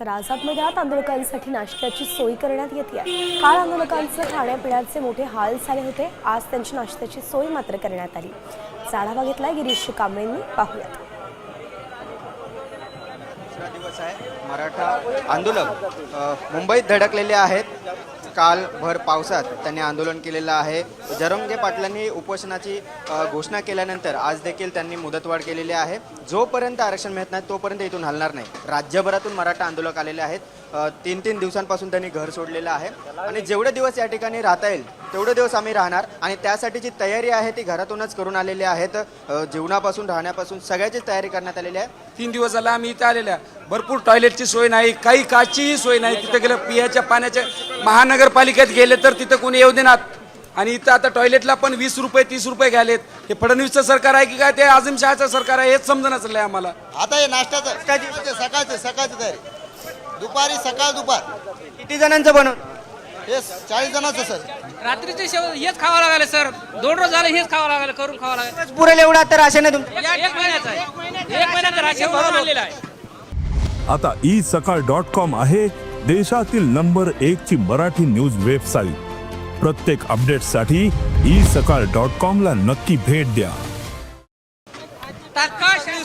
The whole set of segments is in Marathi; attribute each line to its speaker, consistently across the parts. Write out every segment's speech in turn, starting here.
Speaker 1: तर आझाद मैदानात आंदोलकांसाठी नाश्त्याची सोय करण्यात येते काल आंदोलकांचे खाण्यापिण्याचे मोठे हाल झाले होते. आज त्यांची नाश्त्याची सोय मात्र करण्यात आली. आढावा घेतलाय गिरीश कांबळेंनी. पाहूयात.
Speaker 2: दिवस आहे मराठा आंदोलक. मुंबईत धडकलेले आहेत. काल भर पावसात त्यांनी आंदोलन केलेलं आहे. जरंगे पाटलांनी उपोषणाची घोषणा केल्यानंतर आज देखील त्यांनी मुदतवाढ केलेली आहे. जोपर्यंत आरक्षण मिळत नाही तोपर्यंत इथून हलणार नाही. राज्यभरातून मराठा आंदोलक आलेले आहेत. तीन तीन दिवसांपासून त्यांनी घर सोडलेलं आहे. आणि जेवढे दिवस या ठिकाणी राहता येईल तेवढे दिवस आम्ही राहणार. आणि त्यासाठी जी तयारी आहे ती घरातूनच करून आलेली आहेत. जेवणापासून राहण्यापासून सगळ्याचीच तयारी करण्यात आलेली आहे.
Speaker 3: तीन दिवस झाला आम्ही इथे आलेल्या भरपूर टॉयलेटची सोय नाही काही काचीही सोय नाही. तिथे गेलं पियाच्या पाण्याच्या महानगरपालिकेत गेले तर तिथं कोणी येऊ देणार. आणि इथं आता टॉयलेटला पण वीस रुपये तीस रुपये घ्यालेत. हे फडणवीसचं सरकार आहे की काय? ते आझम शहाचं सरकार आहे हेच समजणं चाललंय आम्हाला.
Speaker 4: आता हे नाश्त्याचं सकाळचे सकाळचे सकाळची तयारी. दुपारी सकाळ दुपार.
Speaker 2: किती जणांचं बनव?
Speaker 4: हे चाळीस जणांचं सर.
Speaker 5: रात्रीचे शेव हेच खावं लागले सर. दोन रोज झाले हेच खावं लागलं करून खावं लागलं.
Speaker 2: पुरेल एवढा तर राशन आहे तुमचं.
Speaker 5: एक एक महिन्याचा आहे. एक महिन्याचं राशन भरून आणलेलं आहे.
Speaker 6: आता ई सकाळ डॉट कॉम आहे देशातील नंबर एक ची मराठी न्यूज वेबसाईट. प्रत्येक अपडेटसाठी ई सकाळ डॉट कॉम ला नक्की भेट द्या.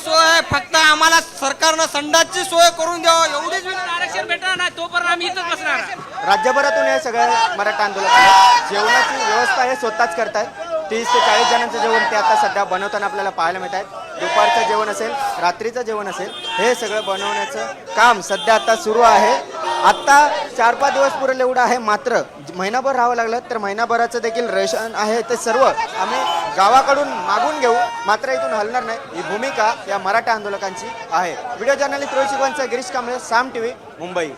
Speaker 7: सोय फक्त आम्हाला सरकारनं संडासची सोय करून द्यावं. एवढीच विनंती.
Speaker 5: आरक्षण भेटणार नाही. तोपर्यंत आम्ही इथंच बसणार.
Speaker 2: राज्यभरातून हे सगळे मराठा आहेत. जेवणाची व्यवस्था हे स्वतःच करतायत. तीस ते चाळीस जणांचं जेवण ते आता सध्या बनवताना आपल्याला पाहायला मिळत आहेत. दुपारचं जेवण असेल रात्रीचं जेवण असेल हे सगळं बनवण्याचं काम सध्या आता सुरू आहे. आत्ता चार पाच दिवस पुरेल एवढं आहे मात्र महिनाभर राहावं लागलं तर महिनाभराचं देखील रेशन आहे ते सर्व आम्ही गावाकडून मागून घेऊ. मात्र इथून हलणार नाही. ही भूमिका या मराठा आंदोलकांची आहे. व्हिडिओ जर्नलिस्ट रोहित शिकवांचा गिरीश कांबळे साम टीव्ही मुंबई.